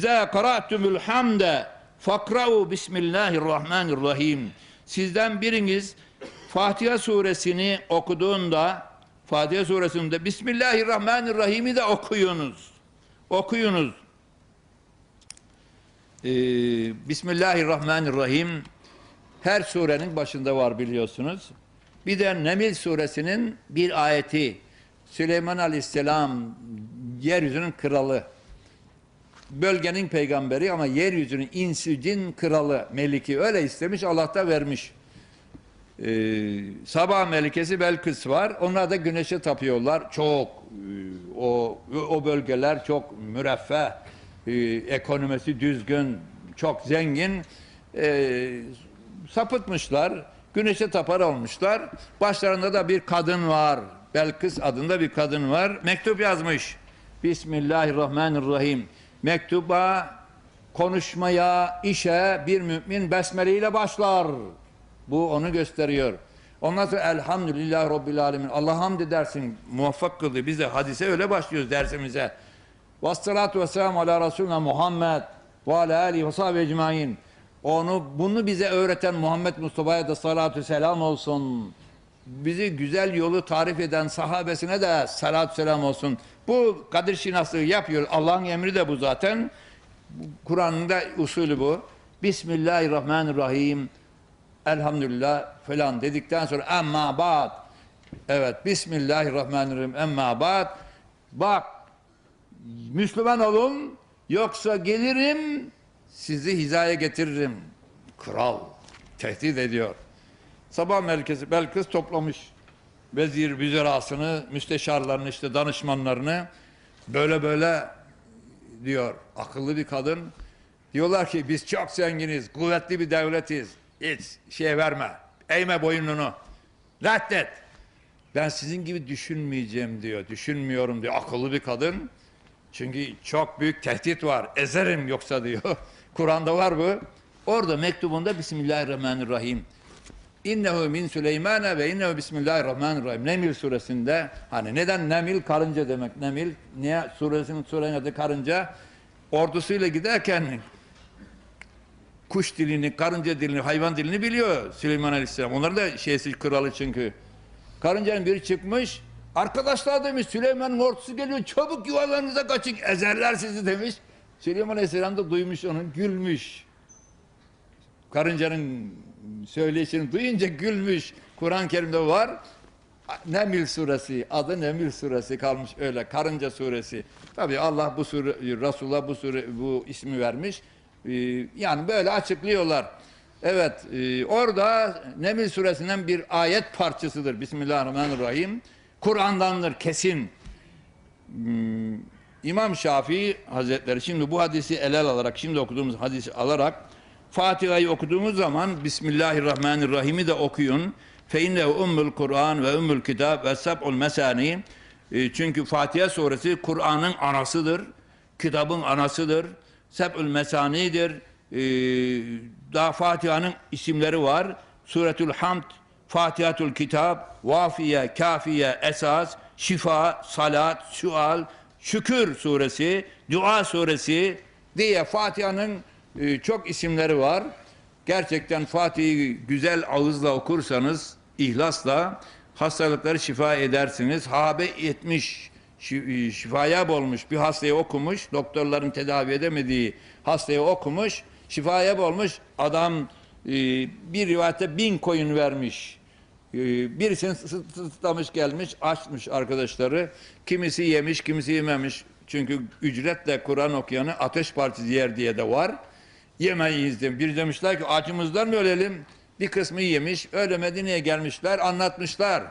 İza qara'tumul hamde fakra'u bismillahirrahmanirrahim. Sizden biriniz Fatiha suresini okuduğunda Fatiha suresinde Bismillahirrahmanirrahim'i de okuyunuz. Okuyunuz. Ee, Bismillahirrahmanirrahim her surenin başında var biliyorsunuz. Bir de Nemil suresinin bir ayeti. Süleyman Aleyhisselam yeryüzünün kralı. Bölgenin peygamberi ama yeryüzünün insi cin kralı, meliki öyle istemiş Allah da vermiş. Ee, Sabah melikesi Belkıs var. Onlar da güneşe tapıyorlar. Çok e, o o bölgeler çok müreffeh, e, ekonomisi düzgün, çok zengin. E, sapıtmışlar. Güneşe tapar olmuşlar. Başlarında da bir kadın var. Belkıs adında bir kadın var. Mektup yazmış. Bismillahirrahmanirrahim. Mektuba, konuşmaya, işe bir mümin besmele ile başlar. Bu onu gösteriyor. Ondan sonra elhamdülillah Rabbil Alemin. Allah hamd edersin muvaffak kıldı bize. Hadise öyle başlıyoruz dersimize. Vessalatu vesselamu ala Resulüne Muhammed ve ala alihi ve sahibi ecmain. Onu, bunu bize öğreten Muhammed Mustafa'ya da salatu selam olsun. Bizi güzel yolu tarif eden sahabesine de salatu selam olsun. Bu Kadir Şinaslığı yapıyor. Allah'ın emri de bu zaten. Kur'an'ın da usulü bu. Bismillahirrahmanirrahim. Elhamdülillah falan dedikten sonra emma ba'd. Evet Bismillahirrahmanirrahim emma ba'd. Bak Müslüman olun yoksa gelirim sizi hizaya getiririm. Kral tehdit ediyor. Sabah merkezi Belkıs toplamış vezir vüzerasını, müsteşarlarını işte danışmanlarını böyle böyle diyor. Akıllı bir kadın. Diyorlar ki biz çok zenginiz, kuvvetli bir devletiz. Hiç şey verme. Eğme boynunu. Reddet. Ben sizin gibi düşünmeyeceğim diyor. Düşünmüyorum diyor. Akıllı bir kadın. Çünkü çok büyük tehdit var. Ezerim yoksa diyor. Kur'an'da var bu. Orada mektubunda Bismillahirrahmanirrahim. İnnehu min Süleymane ve innehu Bismillahirrahmanirrahim. Nemil suresinde hani neden Nemil karınca demek. Nemil niye suresinin surenin adı karınca? Ordusuyla giderken kuş dilini, karınca dilini, hayvan dilini biliyor Süleyman Aleyhisselam. Onların da şeysi kralı çünkü. Karıncanın biri çıkmış. Arkadaşlar demiş Süleyman'ın ordusu geliyor. Çabuk yuvalarınıza kaçın. Ezerler sizi demiş. Süleyman Aleyhisselam da duymuş onu. Gülmüş. Karıncanın söyleyişini duyunca gülmüş. Kur'an-ı Kerim'de var. Nemil suresi, adı Nemil suresi kalmış öyle. Karınca suresi. Tabi Allah bu sure, Resulullah bu sure, bu ismi vermiş. Ee, yani böyle açıklıyorlar. Evet, e, orada Nemil suresinden bir ayet parçasıdır. Bismillahirrahmanirrahim. Kur'an'dandır kesin. Hmm, İmam Şafii Hazretleri şimdi bu hadisi ele alarak, şimdi okuduğumuz hadisi alarak Fatiha'yı okuduğumuz zaman Bismillahirrahmanirrahim'i de okuyun. Fe innehu ummul Kur'an ve ummul kitab ve sab'ul mesani. E, çünkü Fatiha suresi Kur'an'ın anasıdır. Kitabın anasıdır. Seb'ül mesanidir. E, daha Fatiha'nın isimleri var. Suretül Hamd, Fatihatul Kitab, Vafiye, Kafiye, Esas, Şifa, Salat, Sual, Şükür suresi, Dua suresi diye Fatiha'nın e, çok isimleri var. Gerçekten Fatih'i güzel ağızla okursanız, ihlasla hastalıkları şifa edersiniz. Habe etmiş, şi- şifaya olmuş bir hastayı okumuş, doktorların tedavi edemediği hastayı okumuş, şifaya olmuş. Adam e, bir rivayette bin koyun vermiş. E, birisini sıtlamış gelmiş, açmış arkadaşları. Kimisi yemiş, kimisi yememiş. Çünkü ücretle Kur'an okuyanı ateş partisi yer diye de var. Yemeyiz demiş. Bir demişler ki acımızdan mı ölelim? Bir kısmı yemiş. Öyle Medine'ye gelmişler, anlatmışlar.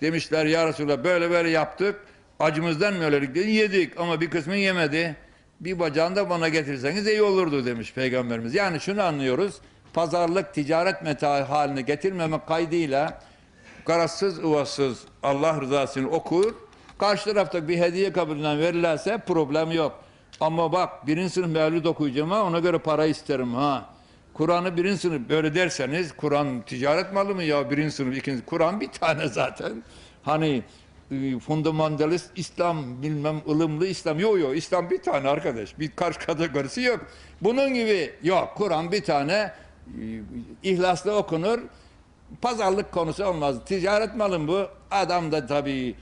Demişler ya Resulallah böyle böyle yaptık. Acımızdan mı ölelim dedi. Yedik ama bir kısmı yemedi. Bir bacağını da bana getirseniz iyi olurdu demiş Peygamberimiz. Yani şunu anlıyoruz. Pazarlık, ticaret metaı haline getirmemek kaydıyla garazsız, ıvasız Allah rızasını okur. Karşı tarafta bir hediye kabulünden verirlerse problem yok. Ama bak birinci sınıf mevlüt okuyacağım ha ona göre para isterim ha. Kur'an'ı birinci sınıf böyle derseniz Kur'an ticaret malı mı ya birinci sınıf ikinci Kur'an bir tane zaten. Hani e, fundamentalist İslam bilmem ılımlı İslam. Yok yok İslam bir tane arkadaş. Bir karşı kategorisi yok. Bunun gibi yok. Kur'an bir tane e, ihlasla okunur. Pazarlık konusu olmaz. Ticaret malın bu. Adam da tabii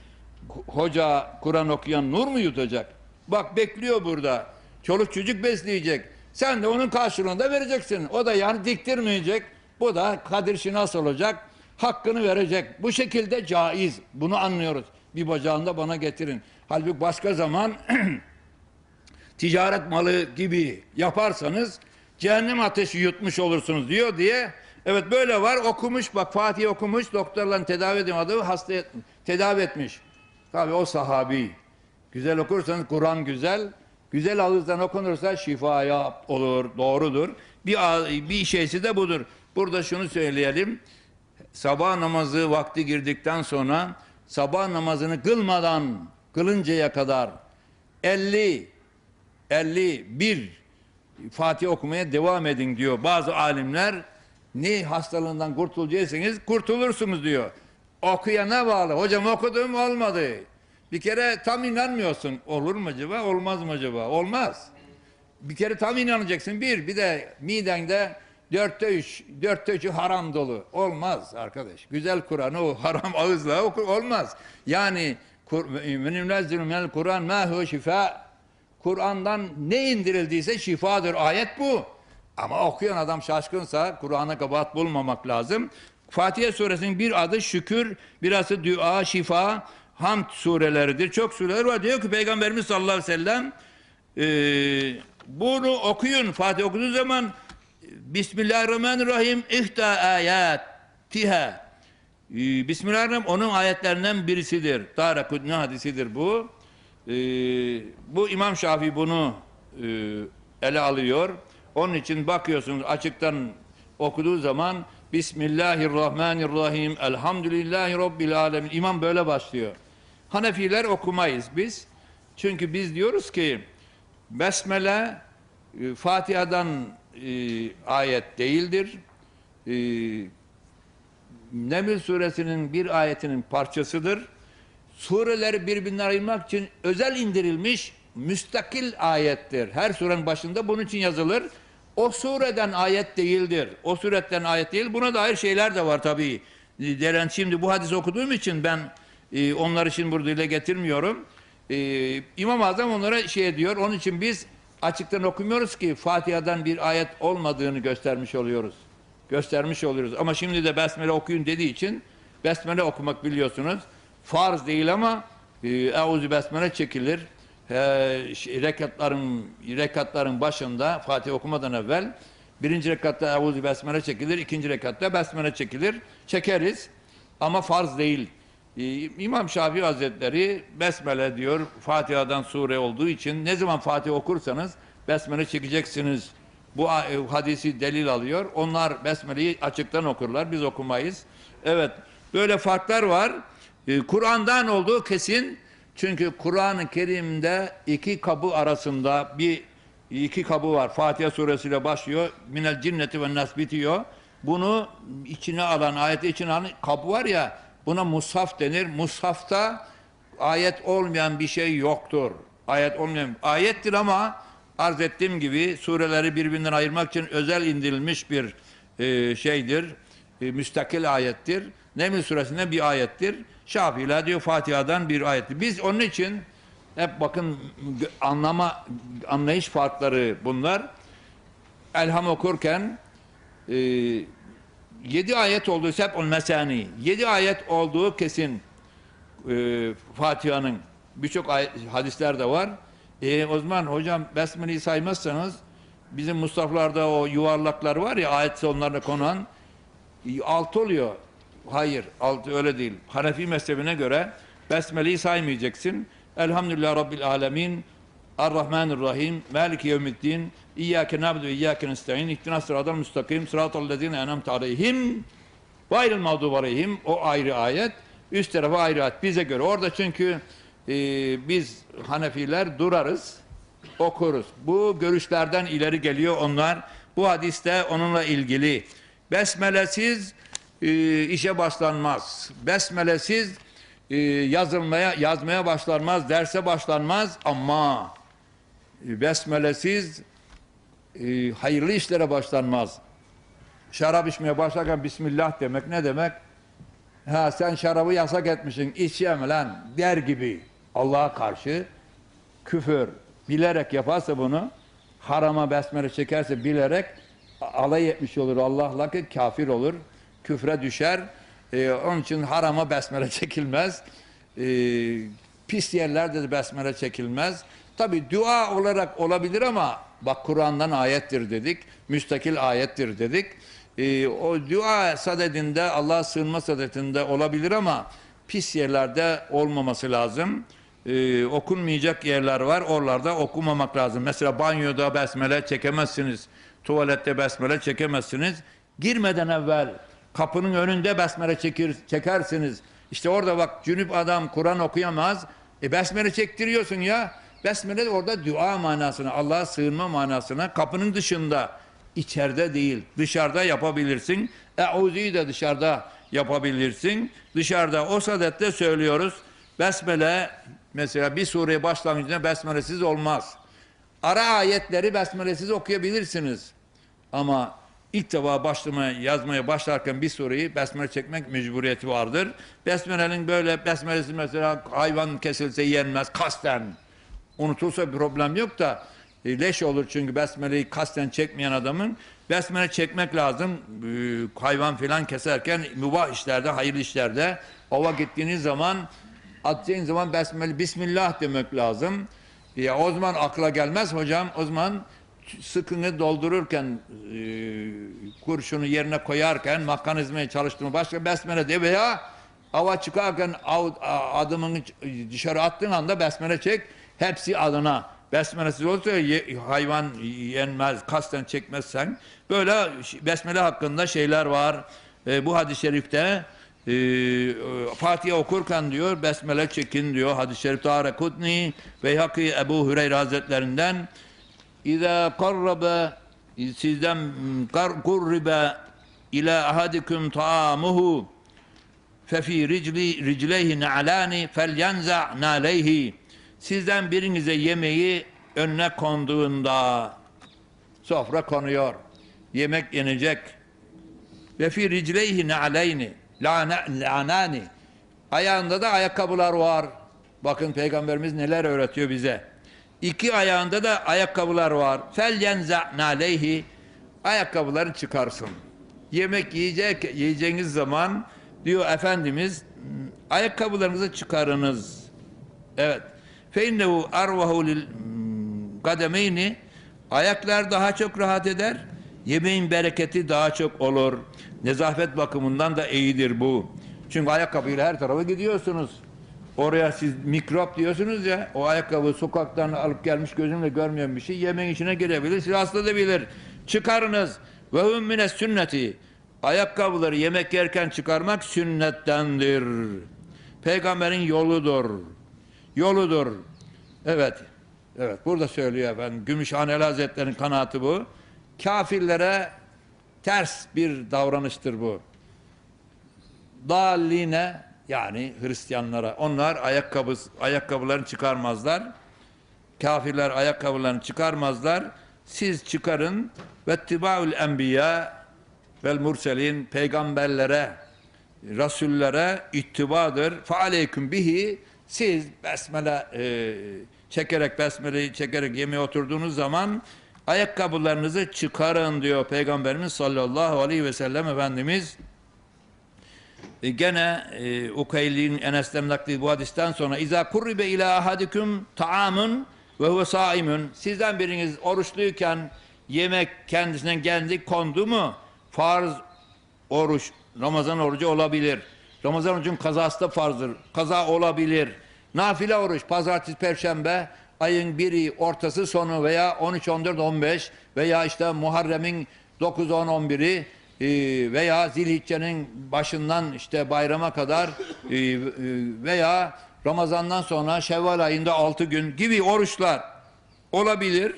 hoca Kur'an okuyan nur mu yutacak? Bak bekliyor burada. Çoluk çocuk besleyecek. Sen de onun karşılığında vereceksin. O da yani diktirmeyecek. Bu da Kadir Şinas olacak. Hakkını verecek. Bu şekilde caiz. Bunu anlıyoruz. Bir bacağını da bana getirin. Halbuki başka zaman ticaret malı gibi yaparsanız cehennem ateşi yutmuş olursunuz diyor diye. Evet böyle var okumuş bak Fatih okumuş doktorların tedavi edemediği hastaya tedavi etmiş. Tabi o sahabi. Güzel okursanız Kur'an güzel. Güzel ağızdan okunursa şifaya olur, doğrudur. Bir, bir şeysi de budur. Burada şunu söyleyelim. Sabah namazı vakti girdikten sonra sabah namazını kılmadan kılıncaya kadar 50 51 Fatih okumaya devam edin diyor. Bazı alimler ne hastalığından kurtulacaksınız kurtulursunuz diyor. Okuyana bağlı. Hocam okudum olmadı. Bir kere tam inanmıyorsun. Olur mu acaba? Olmaz mı acaba? Olmaz. Bir kere tam inanacaksın. Bir, bir de midende dörtte üç, dörtte üçü haram dolu. Olmaz arkadaş. Güzel Kur'an'ı o haram ağızla oku. Olmaz. Yani Münezzilü minel Kur'an ma huve şifa Kur'an'dan ne indirildiyse şifadır. Ayet bu. Ama okuyan adam şaşkınsa Kur'an'a kabahat bulmamak lazım. Fatiha suresinin bir adı şükür, birası dua, şifa, hamd sureleridir. Çok sureler var. Diyor ki Peygamberimiz sallallahu aleyhi ve sellem e, bunu okuyun. Fatih okuduğu zaman Bismillahirrahmanirrahim ihta ayatiha ee, Bismillahirrahmanirrahim onun ayetlerinden birisidir. Darakudni hadisidir bu. Ee, bu İmam Şafii bunu e, ele alıyor. Onun için bakıyorsunuz açıktan okuduğu zaman Bismillahirrahmanirrahim Elhamdülillahi Rabbil Alemin İmam böyle başlıyor. Hanefiler okumayız biz. Çünkü biz diyoruz ki Besmele e, Fatiha'dan e, ayet değildir. E, Neml suresinin bir ayetinin parçasıdır. Sureleri birbirinden ayırmak için özel indirilmiş müstakil ayettir. Her surenin başında bunun için yazılır. O sureden ayet değildir. O suretten ayet değil. Buna dair şeyler de var tabii. Deren şimdi bu hadis okuduğum için ben e, onları şimdi burada dile getirmiyorum. E, İmam Azam onlara şey diyor. Onun için biz açıktan okumuyoruz ki Fatiha'dan bir ayet olmadığını göstermiş oluyoruz göstermiş oluyoruz. Ama şimdi de Besmele okuyun dediği için Besmele okumak biliyorsunuz. Farz değil ama e, Eûzü Besmele çekilir. E, rekatların, rekatların başında Fatih okumadan evvel birinci rekatta Eûzü Besmele çekilir. ikinci rekatta Besmele çekilir. Çekeriz ama farz değil. E, İmam Şafii Hazretleri Besmele diyor Fatiha'dan sure olduğu için ne zaman Fatih okursanız Besmele çekeceksiniz bu e, hadisi delil alıyor. Onlar Besmele'yi açıktan okurlar. Biz okumayız. Evet. Böyle farklar var. Ee, Kur'an'dan olduğu kesin. Çünkü Kur'an-ı Kerim'de iki kabı arasında bir iki kabı var. Fatiha suresiyle başlıyor. Minel cinneti ve nas bitiyor. Bunu içine alan, ayeti içine alan kabı var ya buna mushaf denir. Mushafta ayet olmayan bir şey yoktur. Ayet olmayan ayettir ama arz ettiğim gibi sureleri birbirinden ayırmak için özel indirilmiş bir e, şeydir. E, müstakil ayettir. Neml suresinde bir ayettir. Şafiiler diyor Fatiha'dan bir ayettir. Biz onun için hep bakın anlama anlayış farkları bunlar. Elham okurken e, yedi ayet olduğu seb'ul mesani. Yedi ayet olduğu kesin e, Fatiha'nın birçok hadisler de var. E, o zaman hocam Besmele'yi saymazsanız bizim Mustafa'larda o yuvarlaklar var ya ayet sonlarına konan altı oluyor. Hayır altı öyle değil. Hanefi mezhebine göre Besmele'yi saymayacaksın. Elhamdülillah Rabbil Alemin Errahmanirrahim Maliki Yevmiddin İyyâke nabdu ve İyyâke nesta'in İhtinas sıratal müstakim Sıratal lezîne enemte aleyhim Gayril mağdub aleyhim O ayrı ayet. Üst tarafa ayrı ayet. Bize göre. Orada çünkü e, biz Hanefiler durarız, okuruz. Bu görüşlerden ileri geliyor onlar. Bu hadiste onunla ilgili. Besmelesiz e, işe başlanmaz. Besmelesiz e, yazılmaya yazmaya başlanmaz, derse başlanmaz ama e, besmelesiz e, hayırlı işlere başlanmaz. Şarap içmeye başlarken Bismillah demek ne demek? Ha sen şarabı yasak etmişsin, içeyim lan der gibi Allah'a karşı küfür bilerek yaparsa bunu harama besmele çekerse bilerek alay etmiş olur Allah'la ki kafir olur. Küfre düşer. Ee, onun için harama besmele çekilmez. Ee, pis yerlerde de besmele çekilmez. Tabi dua olarak olabilir ama bak Kur'an'dan ayettir dedik. Müstakil ayettir dedik. Ee, o dua sadedinde Allah'a sığınma sadedinde olabilir ama pis yerlerde olmaması lazım e, okunmayacak yerler var. Oralarda okumamak lazım. Mesela banyoda besmele çekemezsiniz. Tuvalette besmele çekemezsiniz. Girmeden evvel kapının önünde besmele çekir, çekersiniz. İşte orada bak cünüp adam Kur'an okuyamaz. E besmele çektiriyorsun ya. Besmele de orada dua manasına, Allah'a sığınma manasına kapının dışında, içeride değil, dışarıda yapabilirsin. Eûzü'yü de dışarıda yapabilirsin. Dışarıda o sadette söylüyoruz. Besmele mesela bir sureye başlangıcında besmelesiz olmaz. Ara ayetleri besmelesiz okuyabilirsiniz. Ama ilk defa başlamaya, yazmaya başlarken bir sureyi besmele çekmek mecburiyeti vardır. Besmelenin böyle besmelesi mesela hayvan kesilse yenmez kasten. Unutulsa problem yok da e, leş olur çünkü besmeleyi kasten çekmeyen adamın besmele çekmek lazım. E, hayvan filan keserken mübah işlerde, hayırlı işlerde ova gittiğiniz zaman atacağın zaman besmele bismillah demek lazım. Ya o zaman akla gelmez hocam. O zaman sıkını doldururken e, kurşunu yerine koyarken mekanizmayı çalıştırma başka besmele de veya ava çıkarken av, adımını dışarı attığın anda besmele çek. Hepsi adına. Besmelesiz olursa ye- hayvan yenmez, kasten çekmezsen. Böyle besmele hakkında şeyler var. E, bu hadis-i şerifte e, Fatiha okurken diyor besmele çekin diyor hadis-i şerif Tare Kutni Beyhaki Ebu Hüreyre Hazretlerinden İza qarrabe sizden kurribe ila ahadikum ta'amuhu fefi ricli ricleyhi na'lani felyanza naleyhi sizden birinize yemeği önüne konduğunda sofra konuyor. Yemek yenecek ve fi ricleyhi na'leyni lana- lanani ayağında da ayakkabılar var. Bakın peygamberimiz neler öğretiyor bize. İki ayağında da ayakkabılar var. Fel yenza naleyhi ayakkabıları çıkarsın. Yemek yiyecek yiyeceğiniz zaman diyor efendimiz ayakkabılarınızı çıkarınız. Evet innehu arvahu lil kademeyni ayaklar daha çok rahat eder yemeğin bereketi daha çok olur. Nezafet bakımından da iyidir bu. Çünkü ayakkabıyla her tarafa gidiyorsunuz. Oraya siz mikrop diyorsunuz ya o ayakkabı sokaktan alıp gelmiş gözümle görmeyen bir şey yemeğin içine girebilir sizi hasta edebilir çıkarınız. ve hum sünneti ayakkabıları yemek yerken çıkarmak sünnettendir. Peygamberin yoludur yoludur evet evet burada söylüyor efendim Gümüşhaneli Hazretleri'nin kanaatı bu kafirlere ters bir davranıştır bu dalline yani Hristiyanlara onlar ayakkabı ayakkabılarını çıkarmazlar. Kafirler ayakkabılarını çıkarmazlar. Siz çıkarın ve tibaül enbiya vel murselin peygamberlere rasullere ittibadır. Fe aleyküm bihi siz besmele e, çekerek besmeleyi çekerek yemeğe oturduğunuz zaman ayakkabılarınızı çıkarın diyor Peygamberimiz sallallahu aleyhi ve sellem Efendimiz. E, gene e, Ukeyli'nin Enes'ten nakli bu hadisten sonra İza kurribe ila ahadikum ta'amun ve huve saimun sizden biriniz oruçluyken yemek kendisinden geldi kondu mu farz oruç Ramazan orucu olabilir. Ramazan orucun kazası da farzdır. Kaza olabilir. Nafile oruç pazartesi perşembe ayın biri ortası sonu veya 13 14 15 veya işte Muharrem'in 9 10 11'i e, veya Zilhicce'nin başından işte bayrama kadar e, e, veya Ramazan'dan sonra Şevval ayında 6 gün gibi oruçlar olabilir.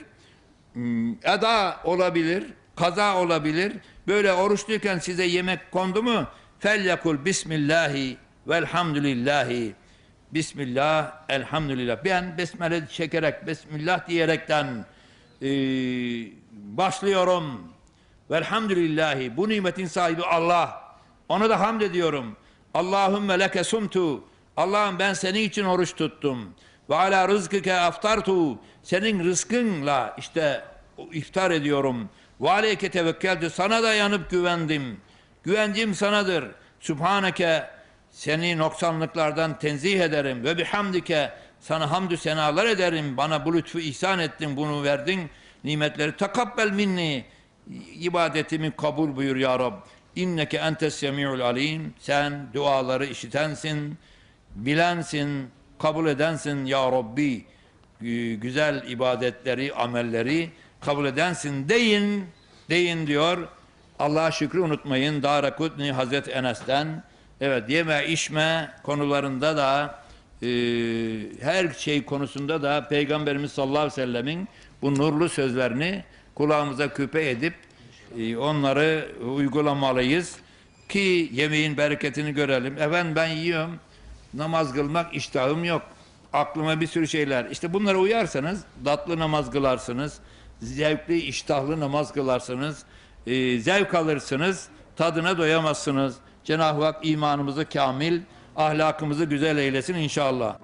Hmm, Eda olabilir, kaza olabilir. Böyle oruçluyken size yemek kondu mu? Felyakul bismillahi velhamdülillahi. Bismillah, elhamdülillah. Ben besmele çekerek, Bismillah diyerekten e, başlıyorum. Velhamdülillahi. Bu nimetin sahibi Allah. Ona da hamd ediyorum. Allahümme leke sumtu. Allah'ım ben senin için oruç tuttum. Ve ala rızkike aftartu. Senin rızkınla işte iftar ediyorum. Ve aleyke tevekkeltu. Sana dayanıp güvendim. Güvencim sanadır. Sübhaneke seni noksanlıklardan tenzih ederim. Ve bihamdike sana hamdü senalar ederim. Bana bu lütfu ihsan ettin, bunu verdin. Nimetleri takabbel minni. İbadetimi kabul buyur ya Rab. İnneke entes semi'ul alim. Sen duaları işitensin, bilensin, kabul edensin ya Rabbi. Gü- Güzel ibadetleri, amelleri kabul edensin deyin, deyin diyor. Allah'a şükrü unutmayın. Dara Kutni Hazreti Enes'ten evet yeme içme konularında da e, her şey konusunda da Peygamberimiz sallallahu aleyhi ve sellemin bu nurlu sözlerini kulağımıza küpe edip e, onları uygulamalıyız ki yemeğin bereketini görelim. Efendim ben yiyorum namaz kılmak iştahım yok. Aklıma bir sürü şeyler. İşte bunlara uyarsanız tatlı namaz kılarsınız. Zevkli, iştahlı namaz kılarsınız. E, zevk alırsınız. Tadına doyamazsınız. Cenab-ı Hak imanımızı kamil, ahlakımızı güzel eylesin inşallah.